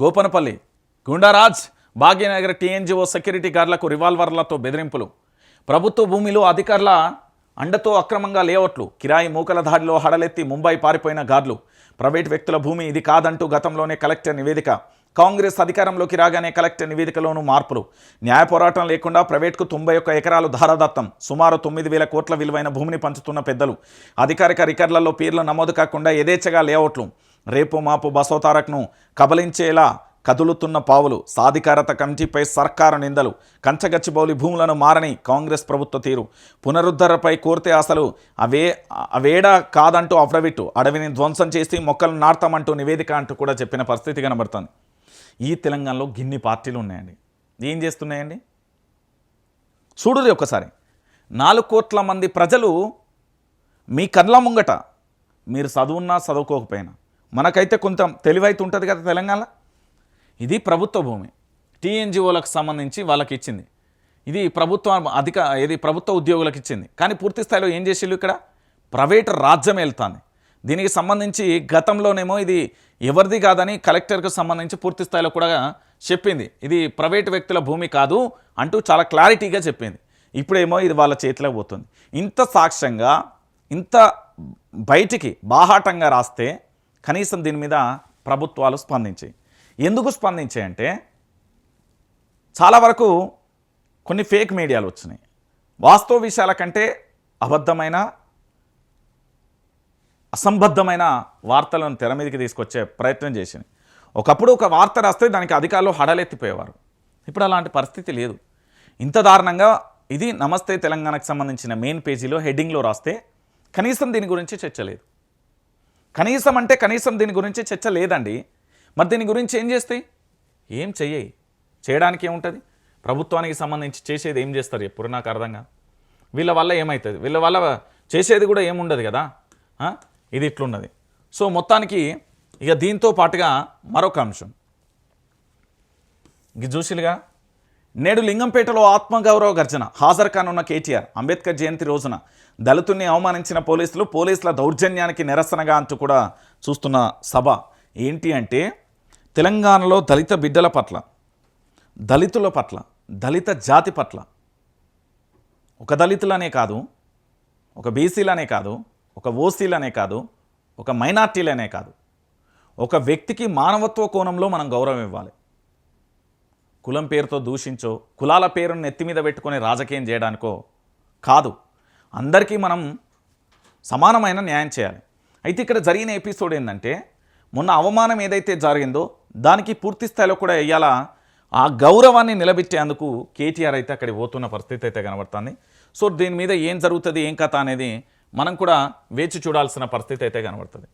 గోపనపల్లి గుండారాజ్ Bhagyanagar TNGO security గార్డులకు రివాల్వర్లతో బెదిరింపులు. ప్రభుత్వ భూమిలో అధికారుల అండతో అక్రమంగా లేఅవుట్లు కిరాయి మూకల దాడిలో హడలెత్తి ముంబై పారిపోయిన గార్డులు. ప్రైవేట్ వ్యక్తుల భూమి ఇది కాదంటూ గతంలోనే కలెక్టర్ నివేదిక కాంగ్రెస్ అధికారంలోకి రాగానే కలెక్టర్ నివేదికలోనూ మార్పులు. న్యాయ పోరాటం లేకుండా ప్రైవేట్కు తొంభై ఒక్క ఎకరాలు ధారదత్తం సుమారు తొమ్మిది వేల కోట్ల విలువైన భూమిని పంచుతున్న పెద్దలు. అధికారిక రికార్డులలో పేర్లు నమోదు కాకుండా యథేచ్ఛగా లేఅవుట్లు. రేపు మాపు బసోతారక్ను కబలించేలా కదులుతున్న పావులు సాధికారత కమిటీపై సర్కారు నిందలు. కంచగచ్చిబౌలి భూములను మారని కాంగ్రెస్ ప్రభుత్వ తీరు. పునరుద్ధరణపై కోరితే అసలు అవే అవేడా కాదంటూ అఫ్డవిట్ అడవిని ధ్వంసం చేసి మొక్కలు నాడతామంటూ నివేదిక అంటూ కూడా చెప్పిన పరిస్థితి కనబడుతుంది. ఈ తెలంగాణలో గిన్ని పార్టీలు ఉన్నాయండి. ఏం చేస్తున్నాయండి? చూడుది ఒకసారి. నాలుగు కోట్ల మంది ప్రజలు మీ కళ్ళ ముంగట మీరు చదువున్నా చదువుకోకపోయినా మనకైతే కొంత తెలివైతే ఉంటుంది కదా తెలంగాణ? ఇది ప్రభుత్వ భూమి. టీఎన్జిఓలకు సంబంధించి వాళ్ళకి ఇచ్చింది ఇది ప్రభుత్వ అధిక ఇది ప్రభుత్వ ఉద్యోగులకు ఇచ్చింది కానీ పూర్తి స్థాయిలో ఏం చేసేళ్ళు ఇక్కడ? ప్రైవేట్ రాజ్యం వెళ్తుంది దీనికి సంబంధించి గతంలోనేమో ఇది ఎవరిది కాదని కలెక్టర్కు సంబంధించి పూర్తి స్థాయిలో కూడా చెప్పింది. ఇది ప్రైవేట్ వ్యక్తుల భూమి కాదు అంటూ చాలా క్లారిటీగా చెప్పింది. ఇప్పుడేమో ఇది వాళ్ళ చేతిలోకి పోతుంది. ఇంత సాక్ష్యంగా ఇంత బయటికి బాహాటంగా రాస్తే కనీసం దీని మీద ప్రభుత్వాలు స్పందించాయి. ఎందుకు స్పందించాయి అంటే చాలా వరకు కొన్ని ఫేక్ మీడియాలు వచ్చినాయి. వాస్తవ విషయాల కంటే అబద్ధమైన అసంబద్ధమైన వార్తలను తెర మీదకి తీసుకొచ్చే ప్రయత్నం చేసింది. ఒకప్పుడు ఒక వార్త రాస్తే దానికి అధికారులు హడలెత్తిపోయేవారు. ఇప్పుడు అలాంటి పరిస్థితి లేదు. ఇంత దారుణంగా ఇది నమస్తే తెలంగాణకు సంబంధించిన మెయిన్ పేజీలో హెడ్డింగ్లో రాస్తే కనీసం దీని గురించి చర్చ లేదు. కనీసం అంటే కనీసం దీని గురించి చర్చ లేదండి. మరి దీని గురించి ఏం చేస్తాయి? ఏం చెయ్యి చేయడానికి ఏముంటుంది? ప్రభుత్వానికి సంబంధించి చేసేది ఏం చేస్తారు ఎప్పుడు నాకు అర్థంగా? వీళ్ళ వల్ల ఏమవుతుంది వీళ్ళ వల్ల చేసేది కూడా ఏముండదు కదా? ఇది ఇట్లున్నది. సో మొత్తానికి ఇక దీంతో పాటుగా మరొక అంశం. ఇది చూసిలుగా నేడు లింగంపేటలో ఆత్మగౌరవ గర్జన హాజరు కానున్న కేటీఆర్ అంబేద్కర్ జయంతి రోజున దళితుల్ని అవమానించిన పోలీసులు పోలీసుల దౌర్జన్యానికి నిరసనగా అంటూ కూడా చూస్తున్న సభ. ఏంటి అంటే తెలంగాణలో దళిత బిడ్డల పట్ల దళితుల పట్ల దళిత జాతి పట్ల ఒక దళితులనే కాదు ఒక బీసీలనే కాదు ఒక ఓసీలనే కాదు ఒక మైనార్టీలనే కాదు. ఒక వ్యక్తికి మానవత్వ కోణంలో మనం గౌరవం ఇవ్వాలి. కులం పేరుతో దూషించో కులాల పేరును నెత్తి మీద పెట్టుకొని రాజకీయం చేయడానికో కాదు. అందరికీ మనం సమానమైన న్యాయం చేయాలి. అయితే ఇక్కడ జరిగిన ఎపిసోడ్ ఏంటంటే మొన్న అవమానం ఏదైతే జరిగిందో దానికి పూర్తి స్థాయిలో కూడా ఇవాళ ఆ గౌరవాన్ని నిలబెట్టేందుకు కేటీఆర్ అయితే అక్కడికి పోతున్న పరిస్థితి అయితే కనబడుతుంది. సో దీని మీద ఏం జరుగుతుంది ఏం కథ అనేది మనం కూడా వేచి చూడాల్సిన పరిస్థితి అయితే కనబడుతుంది.